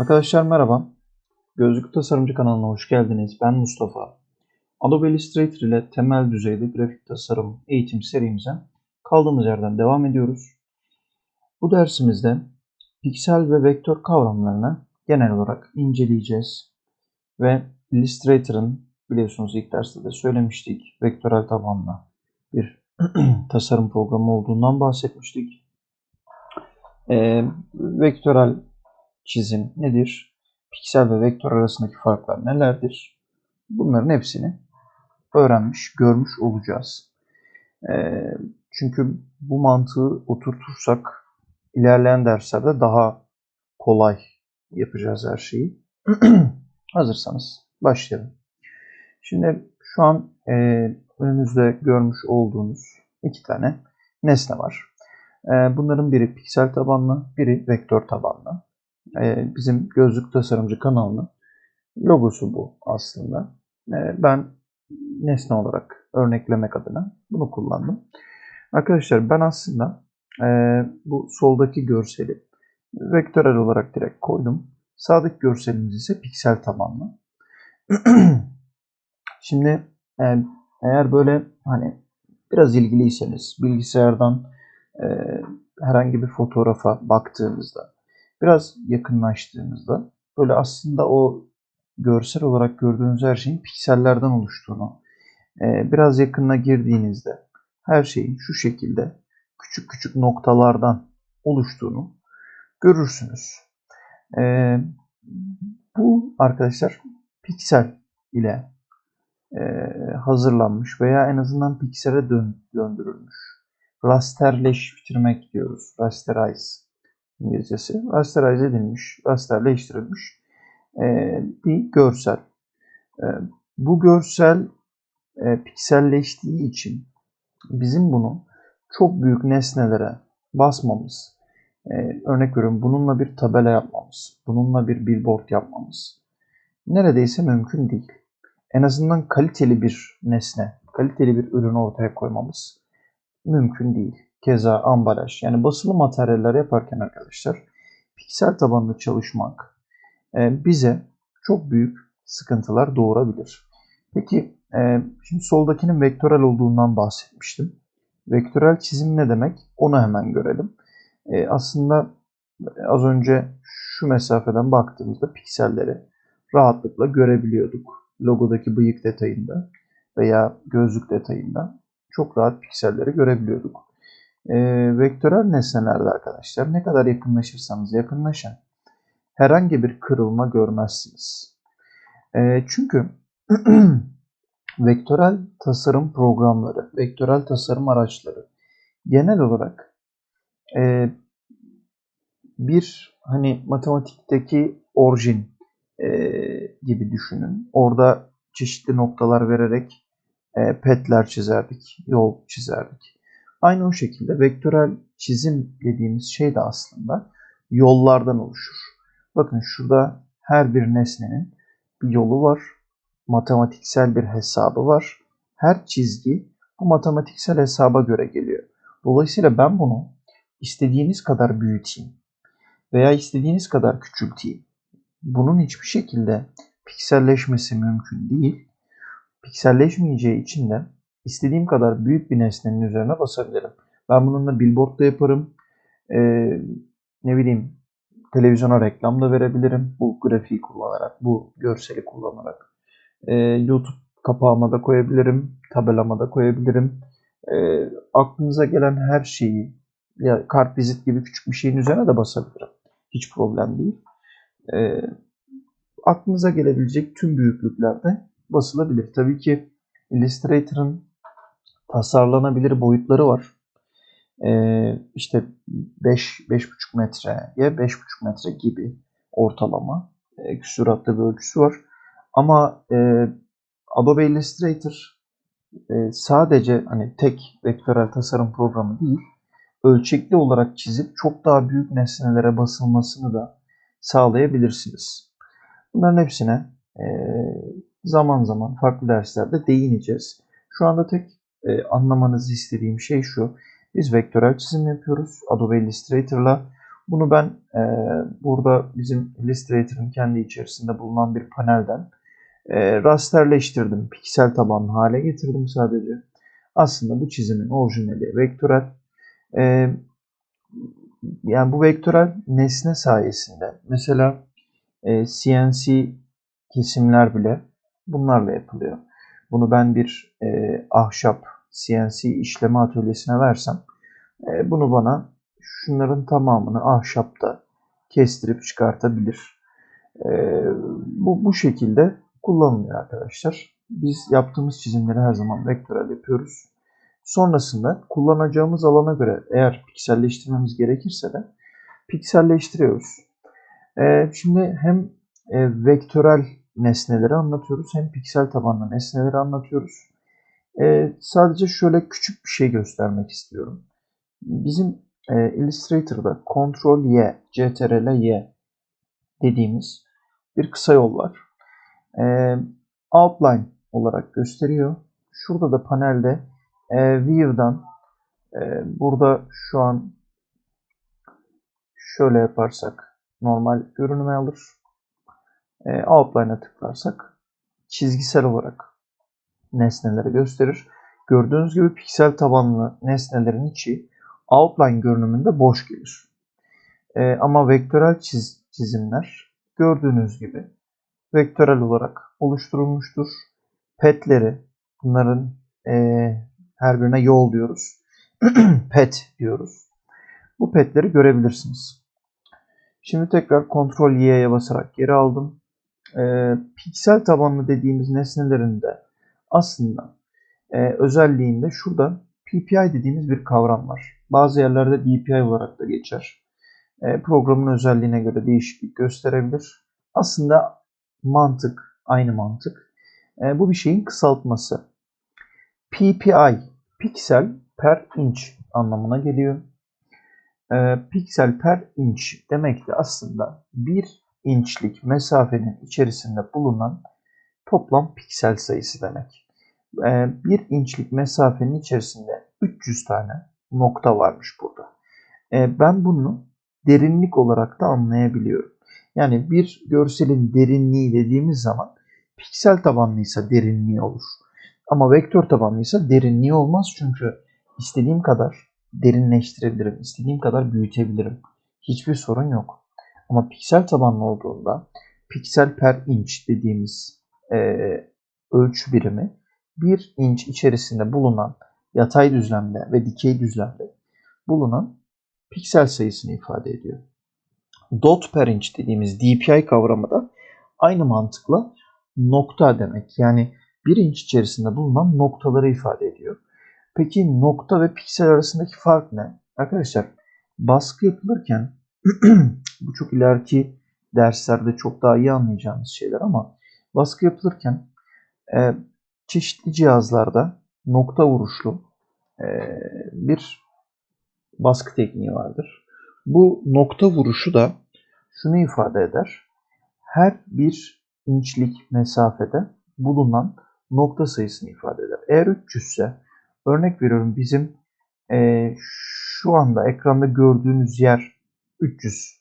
Arkadaşlar merhaba. Gözlük Tasarımcı kanalına hoş geldiniz. Ben Mustafa. Adobe Illustrator ile temel düzeyde grafik tasarım eğitim serimize kaldığımız yerden devam ediyoruz. Bu dersimizde piksel ve vektör kavramlarını genel olarak inceleyeceğiz. Ve Illustrator'ın biliyorsunuz ilk derste de söylemiştik vektörel tabanlı bir tasarım programı olduğundan bahsetmiştik. Ee, vektörel çizim nedir? Piksel ve vektör arasındaki farklar nelerdir? Bunların hepsini öğrenmiş, görmüş olacağız. Ee, çünkü bu mantığı oturtursak ilerleyen derslerde daha kolay yapacağız her şeyi. Hazırsanız başlayalım. Şimdi şu an e, önünüzde görmüş olduğunuz iki tane nesne var. E, bunların biri piksel tabanlı, biri vektör tabanlı. E, bizim Gözlük Tasarımcı kanalının logosu bu aslında. E, ben nesne olarak örneklemek adına bunu kullandım. Arkadaşlar ben aslında e, bu soldaki görseli vektörel olarak direkt koydum. Sağdaki görselimiz ise piksel tabanlı. Şimdi eğer böyle hani biraz ilgiliyseniz bilgisayardan herhangi bir fotoğrafa baktığımızda biraz yakınlaştığımızda böyle aslında o görsel olarak gördüğünüz her şeyin piksellerden oluştuğunu e, biraz yakınına girdiğinizde her şeyin şu şekilde küçük küçük noktalardan oluştuğunu görürsünüz. E, bu arkadaşlar piksel ile e, hazırlanmış veya en azından piksele dön, döndürülmüş. Rasterleştirmek diyoruz. Rasterize İngilizcesi. Rasterize edilmiş, rasterleştirilmiş e, bir görsel. E, bu görsel e, pikselleştiği için bizim bunu çok büyük nesnelere basmamız, e, örnek veriyorum bununla bir tabela yapmamız, bununla bir billboard yapmamız neredeyse mümkün değil en azından kaliteli bir nesne, kaliteli bir ürün ortaya koymamız mümkün değil. Keza ambalaj yani basılı materyaller yaparken arkadaşlar piksel tabanlı çalışmak e, bize çok büyük sıkıntılar doğurabilir. Peki e, şimdi soldakinin vektörel olduğundan bahsetmiştim. Vektörel çizim ne demek? Onu hemen görelim. E, aslında az önce şu mesafeden baktığımızda pikselleri rahatlıkla görebiliyorduk logodaki bıyık detayında veya gözlük detayında çok rahat pikselleri görebiliyorduk. E, vektörel nesnelerde arkadaşlar ne kadar yakınlaşırsanız yakınlaşın herhangi bir kırılma görmezsiniz. E, çünkü vektörel tasarım programları, vektörel tasarım araçları genel olarak e, bir hani matematikteki orijin e, gibi düşünün. Orada çeşitli noktalar vererek e, petler çizerdik, yol çizerdik. Aynı o şekilde vektörel çizim dediğimiz şey de aslında yollardan oluşur. Bakın şurada her bir nesnenin bir yolu var. Matematiksel bir hesabı var. Her çizgi bu matematiksel hesaba göre geliyor. Dolayısıyla ben bunu istediğiniz kadar büyüteyim veya istediğiniz kadar küçülteyim bunun hiçbir şekilde pikselleşmesi mümkün değil. Pikselleşmeyeceği için de istediğim kadar büyük bir nesnenin üzerine basabilirim. Ben bununla billboard da yaparım. Ee, ne bileyim televizyona reklam da verebilirim. Bu grafiği kullanarak, bu görseli kullanarak. Ee, YouTube kapağıma da koyabilirim. Tabelama da koyabilirim. Ee, aklınıza gelen her şeyi ya kartvizit gibi küçük bir şeyin üzerine de basabilirim. Hiç problem değil e, aklınıza gelebilecek tüm büyüklüklerde basılabilir. Tabii ki Illustrator'ın tasarlanabilir boyutları var. E, işte 5 5,5 metreye 5,5 metre gibi ortalama e, küsuratlı bir ölçüsü var. Ama e, Adobe Illustrator e, sadece hani tek vektörel tasarım programı değil, ölçekli olarak çizip çok daha büyük nesnelere basılmasını da sağlayabilirsiniz. Bunların hepsine e, zaman zaman farklı derslerde değineceğiz. Şu anda tek e, anlamanızı istediğim şey şu. Biz vektörel çizim yapıyoruz Adobe Illustrator'la. Bunu ben e, burada bizim Illustrator'ın kendi içerisinde bulunan bir panelden e, rasterleştirdim. Piksel tabanlı hale getirdim sadece. Aslında bu çizimin orijinali vektörel. E, yani bu vektörel nesne sayesinde mesela e, CNC kesimler bile bunlarla yapılıyor. Bunu ben bir e, ahşap CNC işleme atölyesine versem e, bunu bana şunların tamamını ahşapta kestirip çıkartabilir. E, bu, bu şekilde kullanılıyor arkadaşlar. Biz yaptığımız çizimleri her zaman vektörel yapıyoruz. Sonrasında kullanacağımız alana göre eğer pikselleştirmemiz gerekirse de pikselleştiriyoruz. E, şimdi hem e, vektörel nesneleri anlatıyoruz hem piksel tabanlı nesneleri anlatıyoruz. E, sadece şöyle küçük bir şey göstermek istiyorum. Bizim e, Illustrator'da Ctrl Y, Ctrl Y dediğimiz bir kısa yol var. E, outline olarak gösteriyor. Şurada da panelde e, View'dan e, burada şu an şöyle yaparsak normal görünüme alır. E, outline'a tıklarsak çizgisel olarak nesneleri gösterir. Gördüğünüz gibi piksel tabanlı nesnelerin içi outline görünümünde boş gelir. E, ama vektörel çiz, çizimler gördüğünüz gibi vektörel olarak oluşturulmuştur. Petleri bunların e, her birine yol diyoruz. pet diyoruz. Bu petleri görebilirsiniz. Şimdi tekrar Ctrl Y'ye basarak geri aldım. E, piksel tabanlı dediğimiz nesnelerin de aslında e, özelliğinde şurada PPI dediğimiz bir kavram var. Bazı yerlerde DPI olarak da geçer. E, programın özelliğine göre değişiklik gösterebilir. Aslında mantık, aynı mantık. E, bu bir şeyin kısaltması. PPI, piksel per inch anlamına geliyor. E, piksel per inch demek de aslında bir inçlik mesafenin içerisinde bulunan toplam piksel sayısı demek. E, bir inçlik mesafenin içerisinde 300 tane nokta varmış burada. E, ben bunu derinlik olarak da anlayabiliyorum. Yani bir görselin derinliği dediğimiz zaman piksel tabanlıysa derinliği olur. Ama vektör tabanlıysa derinliği olmaz çünkü istediğim kadar derinleştirebilirim, istediğim kadar büyütebilirim. Hiçbir sorun yok. Ama piksel tabanlı olduğunda piksel per inç dediğimiz e, ölçü birimi bir inç içerisinde bulunan yatay düzlemde ve dikey düzlemde bulunan piksel sayısını ifade ediyor. Dot per inch dediğimiz DPI kavramı da aynı mantıkla nokta demek. Yani bir inç içerisinde bulunan noktaları ifade ediyor. Peki nokta ve piksel arasındaki fark ne? Arkadaşlar baskı yapılırken bu çok ileriki derslerde çok daha iyi anlayacağımız şeyler ama baskı yapılırken e, çeşitli cihazlarda nokta vuruşlu e, bir baskı tekniği vardır. Bu nokta vuruşu da şunu ifade eder. Her bir inçlik mesafede bulunan nokta sayısını ifade eder. Eğer 300 ise örnek veriyorum bizim e, şu anda ekranda gördüğünüz yer 300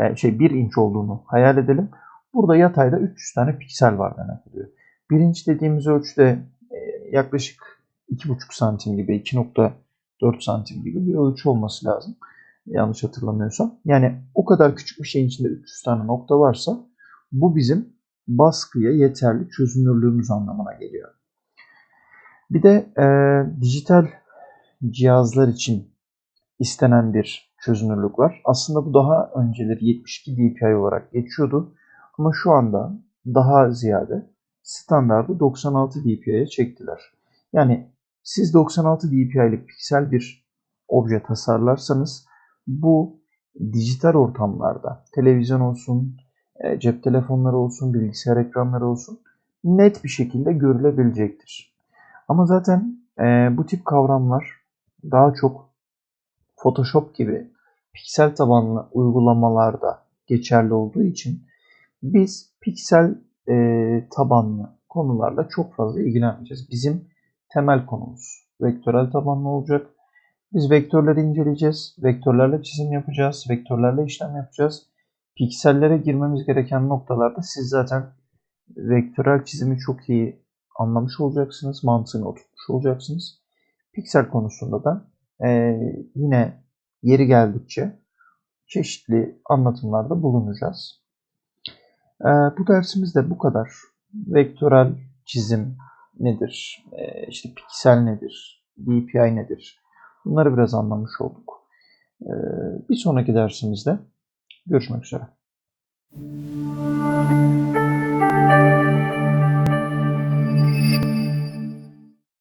e, şey 1 inç olduğunu hayal edelim. Burada yatayda 300 tane piksel var demek oluyor. 1 inç dediğimiz ölçüde e, yaklaşık 2,5 santim gibi 2.4 santim gibi bir ölçü olması lazım. Yanlış hatırlamıyorsam. Yani o kadar küçük bir şeyin içinde 300 tane nokta varsa bu bizim baskıya yeterli çözünürlüğümüz anlamına geliyor. Bir de e, dijital cihazlar için istenen bir çözünürlük var. Aslında bu daha önceleri 72 dpi olarak geçiyordu. Ama şu anda daha ziyade standardı 96 dpi'ye çektiler. Yani siz 96 dpi'lik piksel bir obje tasarlarsanız bu dijital ortamlarda televizyon olsun, e, cep telefonları olsun, bilgisayar ekranları olsun net bir şekilde görülebilecektir. Ama zaten e, bu tip kavramlar daha çok Photoshop gibi piksel tabanlı uygulamalarda geçerli olduğu için biz piksel e, tabanlı konularla çok fazla ilgilenmeyeceğiz. Bizim temel konumuz vektörel tabanlı olacak. Biz vektörleri inceleyeceğiz. Vektörlerle çizim yapacağız. Vektörlerle işlem yapacağız. Piksellere girmemiz gereken noktalarda siz zaten vektörel çizimi çok iyi anlamış olacaksınız. Mantığını oturtmuş olacaksınız. Piksel konusunda da eee, yine yeri geldikçe çeşitli anlatımlarda bulunacağız. Eee, bu dersimiz de bu kadar. Vektörel çizim nedir? Eee, işte piksel nedir? DPI nedir? Bunları biraz anlamış olduk. Eee, bir sonraki dersimizde görüşmek üzere.